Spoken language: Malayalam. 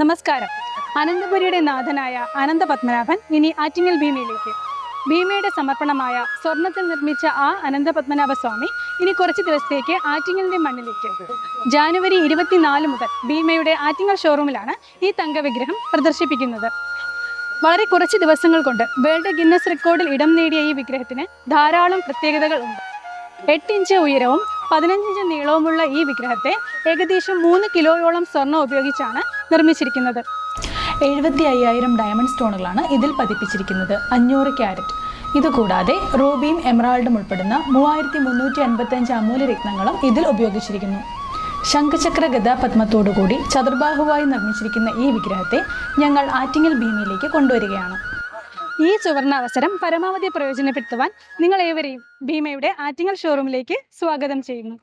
നമസ്കാരം. അനന്തപുരിയുടെ നാഥനായ അനന്ത പത്മനാഭൻ ഇനി ആറ്റിങ്ങൽ ഭീമയിലേക്ക്. ഭീമയുടെ സമർപ്പണമായ സ്വർണത്തിൽ നിർമ്മിച്ച ആ അനന്ത പത്മനാഭ സ്വാമി ഇനി കുറച്ച് ദിവസത്തേക്ക് ആറ്റിങ്ങലിന്റെ മണ്ണിലേക്ക്. ജാനുവരി ഇരുപത്തിനാല് മുതൽ ഭീമയുടെ ആറ്റിങ്ങൽ ഷോറൂമിലാണ് ഈ തങ്കവിഗ്രഹം പ്രദർശിപ്പിക്കുന്നത്. വളരെ കുറച്ച് ദിവസങ്ങൾ കൊണ്ട് വേൾഡ് ഗിന്നസ് റെക്കോർഡിൽ ഇടം നേടിയ ഈ വിഗ്രഹത്തിന് ധാരാളം പ്രത്യേകതകൾ ഉണ്ട്. എട്ട് ഇഞ്ച് ഉയരവും പതിനഞ്ച് ഇഞ്ച് നീളവുമുള്ള ഈ വിഗ്രഹത്തെ ഏകദേശം മൂന്ന് കിലോയോളം സ്വർണം ഉപയോഗിച്ചാണ് നിർമ്മിച്ചിരിക്കുന്നത്. എഴുപത്തി അയ്യായിരം ഡയമണ്ട് സ്റ്റോണുകളാണ് ഇതിൽ പതിപ്പിച്ചിരിക്കുന്നത്. അഞ്ഞൂറ് ക്യാരറ്റ് ഇതുകൂടാതെ റൂബിയും എമറാൾഡും ഉൾപ്പെടുന്ന മൂവായിരത്തി മുന്നൂറ്റി അൻപത്തഞ്ച് അമൂല്യ രത്നങ്ങളും ഇതിൽ ഉപയോഗിച്ചിരിക്കുന്നു. ശംഖചക്ര ഗതാപത്മത്തോടുകൂടി ചതുർബാഹുവായി നിർമ്മിച്ചിരിക്കുന്ന ഈ വിഗ്രഹത്തെ ഞങ്ങൾ ആറ്റിങ്ങൽ ഭീമിയിലേക്ക് കൊണ്ടുവരികയാണ്. ഈ സുവർണ അവസരം പരമാവധി പ്രയോജനപ്പെടുത്തുവാൻ നിങ്ങൾ ഏവരെയും ഭീമയുടെ ആറ്റിങ്ങൽ ഷോറൂമിലേക്ക് സ്വാഗതം ചെയ്യുന്നു.